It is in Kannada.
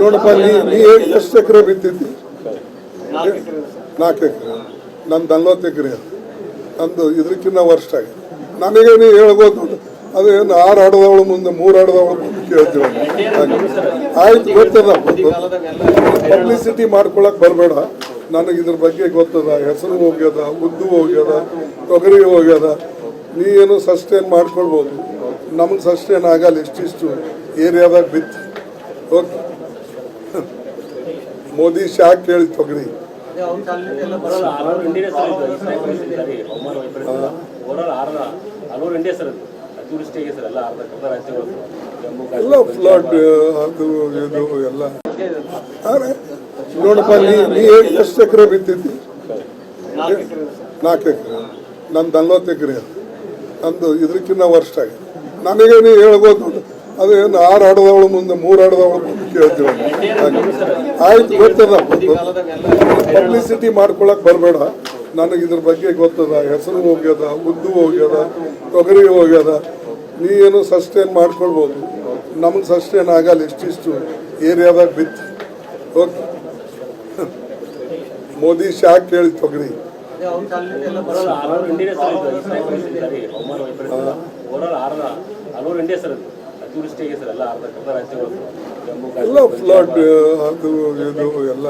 ನೋಡಪ್ಪ ನೀ ಎಷ್ಟು ಎಕರೆ ಬಿತ್ತಿದ್ದಿ? ನಾಲ್ಕು ಎಕರೆ. ನಂದು ನಲ್ವತ್ತು ಎಕರೆ ನಮ್ಮದು ಇದಕ್ಕಿಂತ ವರ್ಷ ಆಗಿದೆ. ನನಗೆ ನೀ ಹೇಳ್ಬೋದು. ಅದೇನು ಆರು ಆಡದವಳು ಮುಂದೆ ಮೂರು ಆಡದವಳು ಮುಂದೆ ಕೇಳ್ತೀವಿ. ಆಯ್ತು ಗೊತ್ತದ. ಪಬ್ಲಿಸಿಟಿ ಮಾಡ್ಕೊಳಕ್ ಬರಬೇಡ. ನನಗೆ ಇದ್ರ ಬಗ್ಗೆ ಗೊತ್ತದ. ಹೆಸರು ಹೋಗ್ಯದ ಉದ್ದು ಹೋಗ್ಯದ ತೊಗರಿ ಹೋಗ್ಯದ. ನೀ ಏನು ಸಸ್ಟೇನ್ ಮಾಡ್ಕೊಳ್ಬೋದು. ನಮ್ಗೆ ಸಸ್ಟೇನ್ ಆಗಲ್ಲ ಇಷ್ಟಿಷ್ಟು. ಏರಿಯಾದಾಗ ಬಿತ್ತು. ಓಕೆ. ಮೋದಿ ಶಾಕ್ ಕೇಳಿ ತೊಗರಿ. ಎಲ್ಲ ಫ್ಲಾಟ್ ಅದು, ಇದು, ಎಲ್ಲ. ನೋಡಪ್ಪ, ನೀ ಎಷ್ಟು ಎಕರೆ ಬಿತ್ತಿದ್ದಿ? ನಾಲ್ಕು ಎಕರೆ. ನಂದು ನಲ್ವತ್ತು ಎಕರೆ ನಂದು ಇದಕ್ಕಿಂತ ವರ್ಷ ಆಗಿದೆ. ನನಗೆ ನೀ ಹೇಳ್ಬೋದು. ಅದೇನು ಆರು ಆಡದವಳು ಮುಂದೆ ಮೂರು ಆಡದವಳು ಮುಂದೆ ಕೇಳ್ತೀವಿ. ಆಯ್ತು ಗೊತ್ತದ. ಪಬ್ಲಿಸಿಟಿ ಮಾಡ್ಕೊಳಕ್ ಬರಬೇಡ. ನನಗೆ ಇದ್ರ ಬಗ್ಗೆ ಗೊತ್ತದ. ಹೆಸರು ಹೋಗ್ಯದ ಉದ್ದು ಹೋಗ್ಯದ ತೊಗರಿ ಹೋಗ್ಯದ. ನೀ ಏನು ಸಸ್ಟೇನ್ ಮಾಡ್ಕೊಳ್ಬೋದು. ನಮ್ಗೆ ಸಸ್ಟೇನ್ ಆಗಲ್ಲ ಇಷ್ಟಿಷ್ಟು ಏರಿಯಾದಾಗ ಬಿತ್ತು. ಓಕೆ. ಮೋದಿ ಶಾಕ್ ಕೇಳಿ ತೊಗರಿ. ಹಲವಾರು ಇಂಡಿಯಾ ಸರ್ ಎಲ್ಲ ಅರ್ಧ ರಾಜ್ಯಗಳು ಜಮ್ಮು ಎಲ್ಲ ಫ್ಲಡ್ ಅದು ಇದು ಎಲ್ಲ.